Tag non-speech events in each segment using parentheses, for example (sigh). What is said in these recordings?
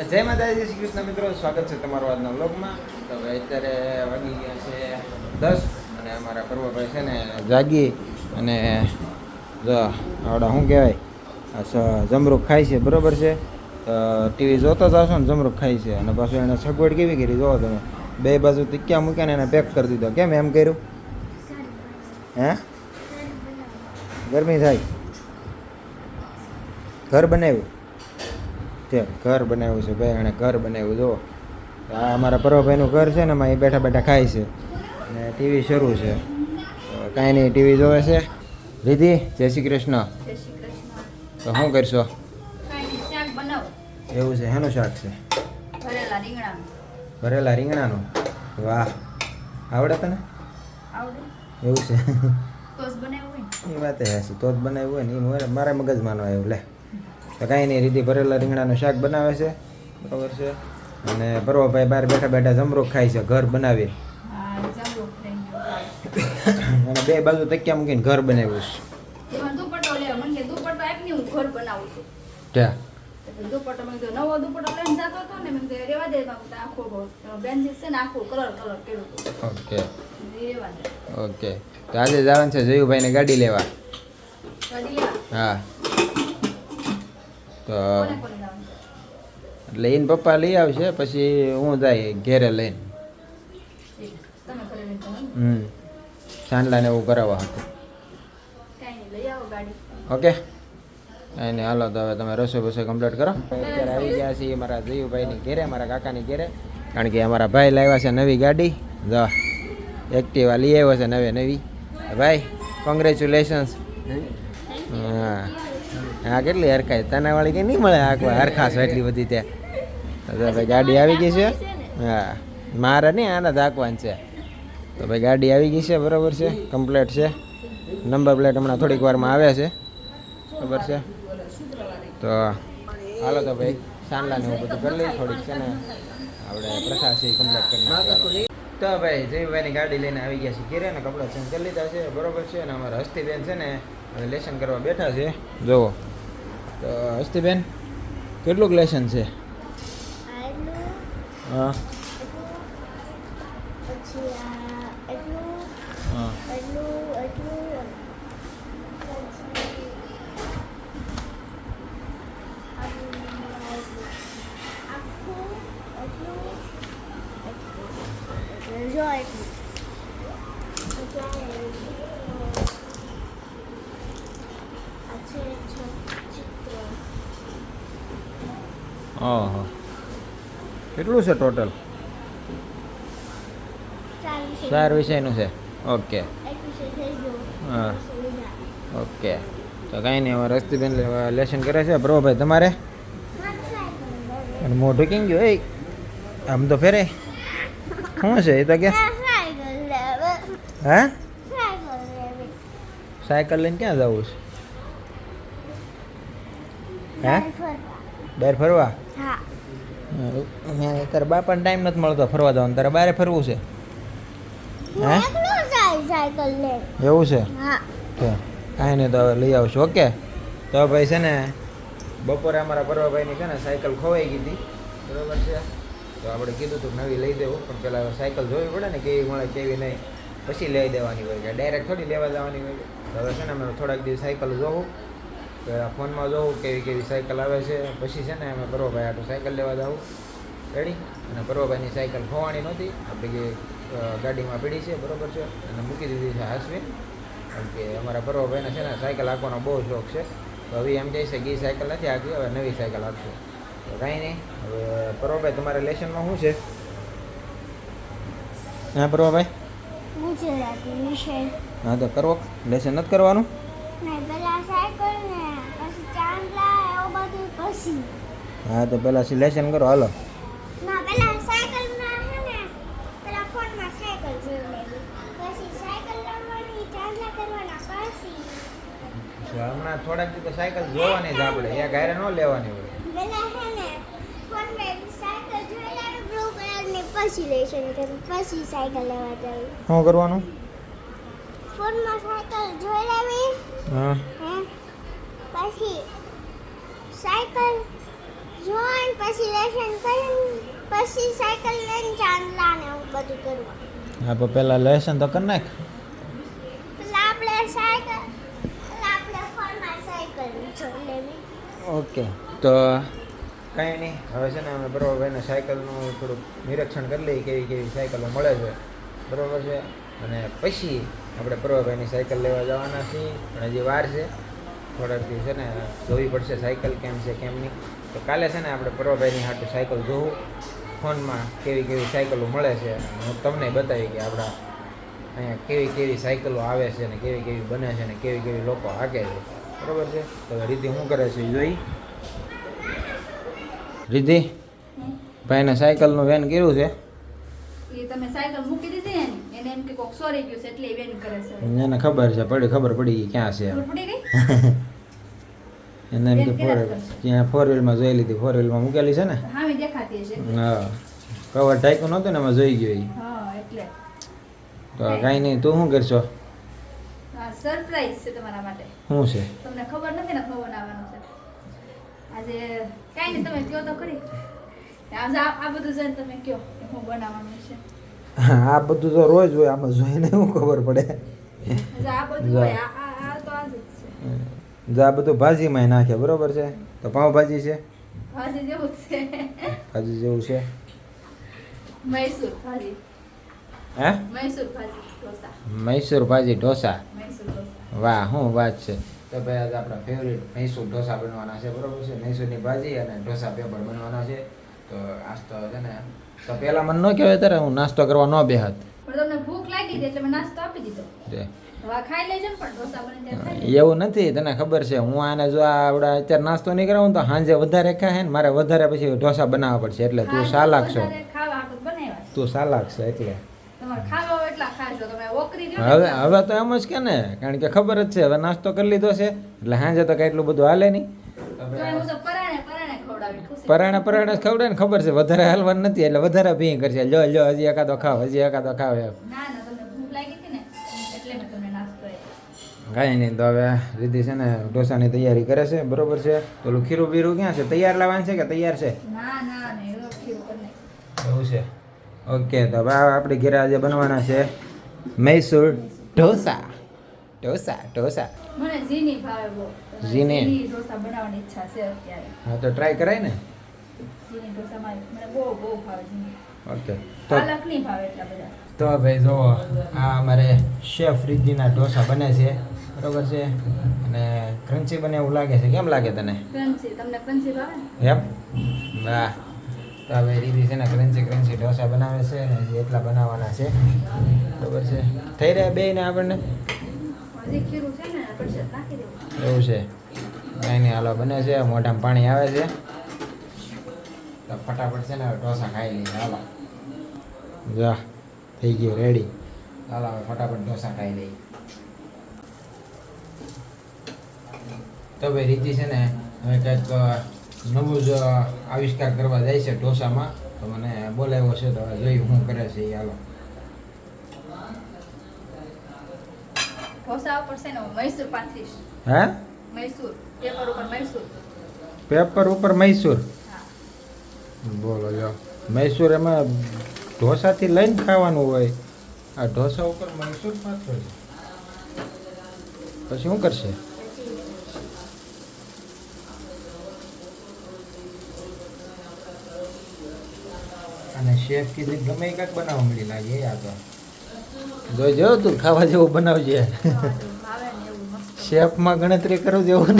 તો જય માતાજી શ્રી કૃષ્ણ મિત્રો. સ્વાગત છે તમારો આજના વ્લોગમાં. તો હવે અત્યારે વાગી ગયા છે દસ અને અમારા પર્વભાઈ છે ને જાગી અને આવડા શું કહેવાય? જમરૂખ ખાય છે, બરોબર છે? તો ટીવી જોતો જ આવશો ને જમરૂખ ખાય છે. અને પાછું એને સગવડ કેવી કરી જોવો તમે? બે બાજુ ટીક્યા મૂક્યા ને એને પેક કરી દીધો. કેમ એમ કર્યું? હે? ગરમી થાય. ઘર બનાવ્યું? તે ઘર બનાવ્યું છે ભાઈ એણે ઘર બનાવ્યું જો. આ અમારા પર્વભાઈનું ઘર છે ને એમાં એ બેઠા બેઠા ખાય છે. ને ટીવી શરૂ છે. કાંઈ નહીં ટીવી જોવે છે. રીધિ જય શ્રી કૃષ્ણ. તો શું કરશો? એવું છે હેનું શાક છે? ભરેલા રીંગણાનું. વાહ. આવડે તને? એવું છે. એ વાત હશે તો જ બનાવ્યું હોય ને એ મારા મગજમાં આવ્યું લે. તો કાંઈ નહીં રીતિ ભરેલા રીંગણાનું શાક બનાવે છે. બરાબર છે? અને ભરવાભાઈ બહાર બેઠા બેઠા જમરૂખ ખાય છે ઘર બનાવી. અને બે બાજુ તકિયા મૂકીને ઘર બનાવ્યું છે. ઓકે. ઓકે. તો આજે જવાનું છે જયુભાઈને ને ગાડી લેવા? હા. તો? એટલે એને પપ્પા લઈ આવશે પછી હું જાય ઘેરે લઈને. હમ. ચાંદલાને એવું કરાવવા હતું કાંઈ નહીં લઈ આવો ગાડી. ઓકે. કાંઈ નહીં હાલો તો હવે તમે રસોઈ બસોઈ કમ્પ્લીટ કરો. અત્યારે આવી ગયા છીએ મારા જયુભાઈની ઘેરે મારા કાકાની ઘેરે. કારણ કે અમારા ભાઈ લાવ્યા છે નવી ગાડી. જો એક્ટિવા લઈ આવ્યો છે નવે નવી. ભાઈ કોંગ્રેચ્યુલેશન્સ હા. હા, કેટલી હરખાય તને વાળી કે નહીં મળે આખવા હરખાશ એટલી બધી ત્યાં. ભાઈ ગાડી આવી ગઈ છે. હા. મારે નહીં આના ધાકવાન છે. તો ભાઈ ગાડી આવી ગઈ છે, બરાબર છે. કમ્પ્લેટ છે. નંબર પ્લેટ હમણાં થોડીક વારમાં આવે છે. ખબર છે? તો હાલો તો ભાઈ, સાંડલાને હું બધું કરી લઈ, થોડીક છે ને આપણે પ્રસાદ છે કમ્પ્લેટ કરી તો ભાઈ, જયભાઈની ગાડી લઈને આવી ગયા છે. ઘેરે ને કપડાં ચેન્જ કરી લીધા છે. બરોબર છે અને અમારા હસ્તીબેન છે ને હવે લેસન કરવા બેઠા છે. જુઓ. તો હસ્તીબેન કેટલુંક લેસન છે? હા. હા એટલું એટલું પછી આખું એટલું એટલું જો એટલું પછી આ છે ચિત્ર ઓહો. કેટલું છે ટોટલ ચાર વિષયનું છે. ઓકે હા. ઓકે તો કાંઈ નહીં હવે રસ્તીબેન લેસન કરે છે. પ્રભુભાઈ તમારે? અને મોઢું કેમ ગયું? એ આમ તો ફેરે. શું છે? એ તો કે હા? સાયકલ લઈને ક્યાં જવું છે? હે? બહાર ફરવા? હા. મેં પણ ટાઈમ નથી મળતો ફરવા જવાનું. તારે બારે ફરવું છે? હે એવું છે? કાંઈ નહીં તો હવે લઈ આવશું. ઓકે? તો ભાઈ છે ને બપોરે અમારા પરવાભાઈની છે ને સાયકલ ખોવાઈ ગઈ હતી. બરોબર છે? તો આપણે કીધું હતું નવી લઈ દેવું પણ પહેલાં સાયકલ જોવી પડે ને કેવી મળે કેવી નહીં. પછી લઈ દેવાની હોય કે ડાયરેક્ટ થોડી લેવા જવાની હોય તો હવે છે ને અમે થોડાક દિવસ સાયકલ જોવું. પહેલાં ફોનમાં જોઉં કેવી કેવી સાયકલ આવે છે પછી છે ને અમે પરવાભાઈ આટલું સાયકલ લેવા જવું રેડી અને પરવાભાઈની સાયકલ ખોવાની નહોતી. આપણી જે ગાડીમાં પડી છે બરોબર છે? અને મૂકી દીધી છે હાસવી. કારણ કે અમારા પરવાભાઈને છે ને સાયકલ હાંકવાનો બહુ શોખ છે. તો હવે એમ કે એ સાયકલ નથી હાંકી હવે નવી સાયકલ હાંકશું. તો કાંઈ નહીં. હવે ભાઈ તમારે લેશનમાં શું છે? હા પરવાભાઈ? ગુજરાતી હા તો કરવો લેશન નથી કરવાનું? પછી તો પેલા સિલેક્શન કરો હાલો. હમણાં થોડાક દિવસ સાયકલ જોવાની જ આપણે એ ગાયરે ન લેવાની હોય. શું કરવાનું? ફોનમાં સાયકલ જોઈ લેવી હા. હે પછી સાયકલ જોઈન પછી લેસન કરીને પછી સાયકલ લઈને ચાંદલા ને એવું બધું કરવા. હા પણ પહેલાં લેસન તો કર નાખ. આપણે સાયકલ આપણે ફોનમાં સાયકલ લેવી. ઓકે તો કાંઈ નહીં. હવે છે ને અમે બરોબર ભાઈને સાયકલનું થોડુંક નિરીક્ષણ કરી લઈએ કેવી કેવી સાયકલો મળે છે. બરોબર છે? અને પછી આપણે પ્રભાભાઈની સાયકલ લેવા જવાના છીએ. પણ હજી વાર છે. થોડાકથી છે ને જોવી પડશે સાયકલ કેમ છે કેમ નહીં. તો કાલે છે ને આપણે પર્વભાઈની હાટું સાયકલ જોવું. ફોનમાં કેવી કેવી સાયકલો મળે છે. હું તમને બતાવી કે આપણા અહીંયા કેવી કેવી સાયકલો આવે છે ને કેવી કેવી બને છે ને કેવી કેવી લોકો હાકે છે. બરાબર છે? તો રીતિ શું કરે છે જોઈ. રીતિ ભાઈને સાયકલનું વેન કર્યું છે. એ તમે સાયકલ મૂકી દીધી ને એને એમ કે કોક સોરી ગયું છે એટલે એ વેન કરે છે. એને ખબર છે પડી ખબર પડી ગઈ ક્યાં છે. પડી ગઈ? (laughs) એને એમ કે ફોર. ત્યાં ફોર વ્હીલમાં જોઈ લીધી. ફોર વ્હીલમાં મૂકેલી છે ને? હા કવર ટાઈકું નહોતું ને એમાં જોઈ ગયો એ તો કાંઈ નહીં. તું શું કરશો? સરપ્રાઈઝ છે તમારા માટે. શું છે? તમને ખબર નથી ને ફોન આવવાનો છે. આજે કાંઈ નહીં તમે કહો તો ખરી. આ બધું જોઈને તમે કહો કે હું બનાવવાનું છે. આ બધું તો રોજ હોય આમાં જોઈને શું ખબર પડે? આ બધું હોય જો આ બધું ભાજીમાં નાખે બરોબર છે? તો પાઉંભાજી છે? ભાજી જેવું છે. ભાજી જેવું છે? મૈસૂર ભાજી. હે? મૈસૂર ભાજી ઢોસા. મૈસૂર ભાજી ઢોસા? વાહ શું વાત છે. તો ભાઈ આજે આપણા ફેવરિટ મૈસૂર ઢોસા બનવાના છે બરોબર છે? મૈસૂરની ભાજી અને ઢોસા પેપર બનવાના છે. તો આજ તો છે ને તો પહેલાં મને ન કહેવાય ત્યારે હું નાસ્તો કરવા ન બેહત. પણ તમને ભૂખ લાગી એટલે મેં નાસ્તો આપી દીધો. એવું નથી તને ખબર છે હું આને જો આપણે અત્યારે નાસ્તો નહીં કરાવું તો સાંજે વધારે ખાય ને મારે વધારે પછી ઢોસા બનાવવા પડશે એટલે તું સાલાક છો. તું સાલાક છે એટલે. હવે હવે તો એમ જ કે ને કારણ કે ખબર જ છે હવે નાસ્તો કરી લીધો છે એટલે સાંજે તો કઈ એટલું બધું હાલે નહીં. પરાણે પરાણે ખવડાવે ને ખબર છે વધારે હાલવાનું નથી એટલે વધારે ભીંગ કરશે. લો લો હજી એકાદો ખાવ હજી એકાદો ખાવ એમ. કાંઈ નહીં તો હવે રીતિ છે ને ઢોસાની તૈયારી કરે છે બરોબર છે? પેલું ખીરું બીરું ક્યાં છે? તૈયાર લાવવાનું છે કે તૈયાર છે? એવું છે. ઓકે તો હવે આપણે ઘેર આજે બનવાના છે મૈસૂર ઢોસા. ઢોસા ઢોસા. મને ઝીની ભાવે બહુ. ઝીની? ઝીની ઢોસા બનાવવાની ઈચ્છા છે અત્યારે. હા તો ટ્રાય કરાય ને. ઝીની ઢોસા મને બહુ બહુ ભાવે ઝીની ઓકે તો પાલક ભાવે એટલા બધા. તો ભાઈ જો આ અમારે શેફ રીતિના ઢોસા બને છે. બરોબર છે? અને ક્રન્ચી બને એવું લાગે છે. કેમ લાગે તને? ક્રન્ચી તમને ક્રન્ચી ભાવે એમ? વાહ. તો હવે રીતિ છે ને ક્રન્ચી ક્રન્ચી ઢોસા બનાવે છે ને હજી એટલા બનાવવાના છે. બરોબર છે? થઈ રહ્યા બે ને આપણને? એવું છે. કાંઈ નહીં હાલો બને છે. મોઢામાં પાણી આવે છે. તો ફટાફટ છે ને ઢોસા ખાઈ લઈએ. હાલો. જા થઈ ગયું. રેડી હાલો હવે ફટાફટ ઢોસા ખાઈ લઈએ. તો ભાઈ રીતિ છે ને હવે કંઈક નવું જ આવિષ્કાર કરવા જાય છે ઢોસામાં તો મને બોલાવ્યો છે તો જોઈ શું કરે છે એ હાલો. ઢોસા ઉપર છે ને મૈસૂર પાથરીશ. હે? મૈસૂર પેપર ઉપર મૈસૂર. પેપર ઉપર મૈસૂર? બોલો જો. મૈસૂર એમાં ઢોસાથી લઈને ખાવાનું હોય. આ ઢોસા ઉપર મૈસૂર પાથરો પછી શું કરશે અને શેફ કીધી ગમે કાંઈક બનાવવા મળી લાગે આ તો જોઈજો તું ખાવા જેવું બનાવજે. (laughs) શેફમાં ગણતરી કરો જેવું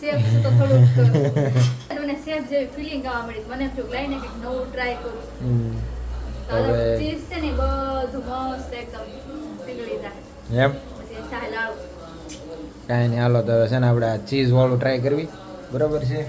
સેફ છે તો થોડુંક (laughs) મને સેફ જેવી ફિલિંગ આવવા મળી મને એમ થયું કંઈક નવું ટ્રાય કરું. ચીઝ છે ને બધું મસ્ત એકદમ પીગળી જાય. એમ? ચાલો કાંઈ નહીં હાલો તો છે ને આપણે ચીઝ વાળું ટ્રાય કરવી. બરોબર છે?